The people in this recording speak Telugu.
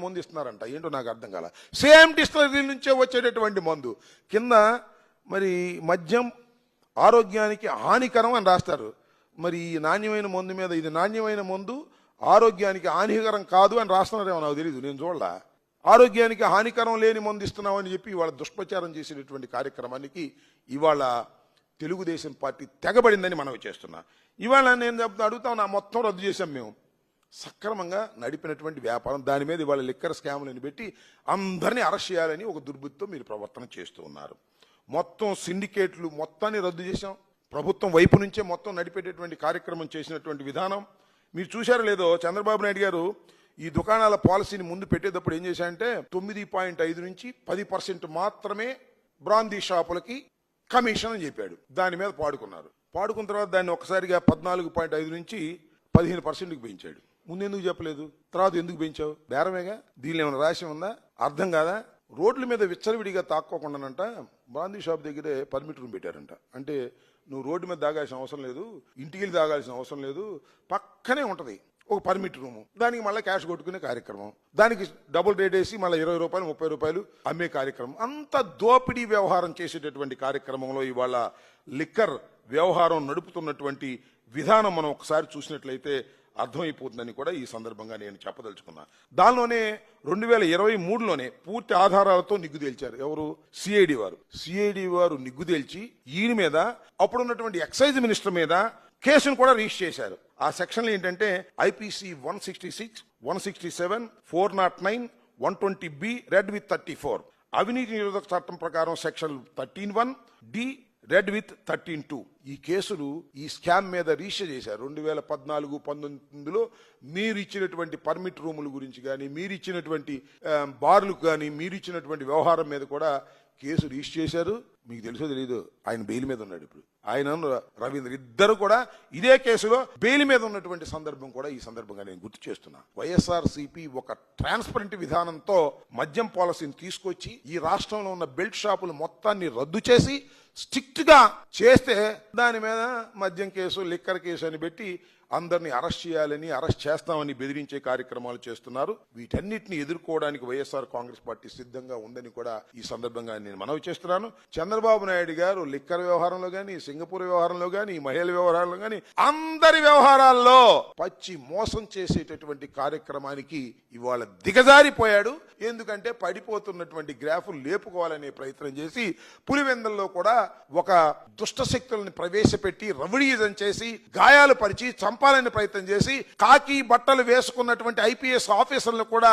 మందు ఇస్తున్నారంట ఏంటో నాకు అర్థం కాల. సేమ్ డిస్టలరీ నుంచే వచ్చేటటువంటి మందు. కింద మరి మద్యం ఆరోగ్యానికి హానికరం అని రాస్తారు. మరి ఈ నాణ్యమైన మందు మీద ఇది నాణ్యమైన మందు ఆరోగ్యానికి హానికరం కాదు అని రాస్తున్నారేమో నాకు తెలియదు నేను చూడలా. ఆరోగ్యానికి హానికరం లేని మందు ఇస్తున్నామని చెప్పి ఇవాళ దుష్ప్రచారం చేసేటటువంటి కార్యక్రమానికి ఇవాళ తెలుగుదేశం పార్టీ తెగబడిందని మనం చేస్తున్నా. ఇవాళ నేను చెప్తా అడుగుతా నా మొత్తం రద్దు చేశాం మేము. సక్రమంగా నడిపినటువంటి వ్యాపారం. దాని మీద ఇవాళ లిక్కర్ స్కాములను పెట్టి అందరినీ అరెస్ట్ చేయాలని ఒక దుర్బుద్ధితో మీరు ప్రవర్తన చేస్తూ ఉన్నారు. మొత్తం సిండికేట్లు మొత్తాన్ని రద్దు చేశాం. ప్రభుత్వం వైపు నుంచే మొత్తం నడిపేటటువంటి కార్యక్రమం చేసినటువంటి విధానం. మీరు చూశారో లేదో చంద్రబాబు నాయుడు గారు ఈ దుకాణాల పాలసీని ముందు పెట్టేటప్పుడు ఏం చేశారంటే తొమ్మిది పాయింట్ ఐదు నుంచి పది పర్సెంట్ మాత్రమే బ్రాందీ షాపులకి కమిషన్ అని చెప్పాడు. దాని మీద పాడుకున్నారు. పాడుకున్న తర్వాత దాన్ని ఒకసారిగా పద్నాలుగు పాయింట్ ఐదు నుంచి పదిహేను పర్సెంట్కి పెంచాడు. ముందు ఎందుకు చెప్పలేదు? తర్వాత ఎందుకు పెంచావు? బేరమేగా? దీనిలో ఏమైనా రాసి ఉందా? అర్థం కాదా? రోడ్ల మీద విచ్చలవిడిగా తాక్కోకుండానంట బ్రాందీ షాప్ దగ్గరే పర్మిట్ రూమ్ పెట్టారంట. అంటే నువ్వు రోడ్డు మీద తాగాల్సిన అవసరం లేదు ఇంటికి వెళ్ళి తాగాల్సిన అవసరం లేదు పక్కనే ఉంటుంది ఒక పర్మిట్ రూము. దానికి మళ్ళీ క్యాష్ కొట్టుకునే కార్యక్రమం. దానికి డబుల్ రేట్ వేసి మళ్ళీ ఇరవై రూపాయలు ముప్పై రూపాయలు అమ్మే కార్యక్రమం. అంత దోపిడీ వ్యవహారం చేసేటటువంటి కార్యక్రమంలో ఇవాళ లిక్కర్ వ్యవహారం నడుపుతున్నటువంటి విధానం మనం ఒకసారి చూసినట్లయితే అర్థమైపోతుందని కూడా ఈ సందర్భంగా నేను చెప్పదలుచుకున్నా. దానిలోనే రెండు వేల ఇరవై మూడులోనే పూర్తి ఆధారాలతో నిగ్గు తేల్చారు. ఎవరు? సిఐడి వారు. సిఐడి వారు నిగ్గు తేల్చి ఈయన మీద అప్పుడున్నటువంటి ఎక్సైజ్ మినిస్టర్ మీద కేసును కూడా రిజిస్టర్ చేశారు. ఆ సెక్షన్లు ఏంటంటే IPC one sixty six one sixty seven four not nine one twenty B read with thirty four. అవినీతి నిరోధక చట్టం ప్రకారం section thirteen one D read with thirteen two. ఈ కేసులు ఈ స్కామ్ మీద రిజిస్టర్ చేశారు. రెండు వేల పద్నాలుగు పంతొమ్మిదిలో మీరు ఇచ్చినటువంటి పర్మిట్ రూముల గురించి కానీ మీరు ఇచ్చినటువంటి బార్లకు కానీ మీరు ఇచ్చినటువంటి వ్యవహారం మీద కూడా కేసు రిజిస్టర్ చేశారు. మీకు తెలుసో తెలియదు ఆయన బెయిల్ మీద ఉన్నాడు ఇప్పుడు. ఆయన రవీంద్ర ఇద్దరు కూడా ఇదే కేసులో బెయిల్ మీద ఉన్నటువంటి సందర్భం కూడా ఈ సందర్భంగా నేను గుర్తు చేస్తున్నా. వైఎస్ఆర్ సిపి ఒక ట్రాన్స్పరెంట్ విధానంతో మద్యం పాలసీని తీసుకొచ్చి ఈ రాష్ట్రంలో ఉన్న బెల్ట్ షాపులు మొత్తాన్ని రద్దు చేసి స్ట్రిక్ట్గా చేస్తే దాని మీద మద్యం కేసు లిక్కర్ కేసు అని పెట్టి అందరినీ అరెస్ట్ చేయాలని అరెస్ట్ చేస్తామని బెదిరించే కార్యక్రమాలు చేస్తున్నారు. వీటన్నిటిని ఎదుర్కోవడానికి వైఎస్ఆర్ కాంగ్రెస్ పార్టీ సిద్ధంగా ఉందని కూడా ఈ సందర్భంగా నేను మనవి చేస్తున్నాను. చంద్రబాబు నాయుడు గారు లిక్కర్ వ్యవహారంలో గాని సింగపూర్ వ్యవహారంలో గాని మహిళల వ్యవహారంలో గాని అందరి వ్యవహారాల్లో పచ్చి మోసం చేసేటటువంటి కార్యక్రమానికి ఇవాళ దిగజారిపోయాడు. ఎందుకంటే పడిపోతున్నటువంటి గ్రాఫులు లేపుకోవాలనే ప్రయత్నం చేసి పులివెందల్లో కూడా ఒక దుష్టశక్తులను ప్రవేశపెట్టి రవిడీజం చేసి గాయాలు పరిచి చంపాలని ప్రయత్నం చేసి కాకి బట్టలు వేసుకున్నటువంటి ఐపీఎస్ ఆఫీసర్లు కూడా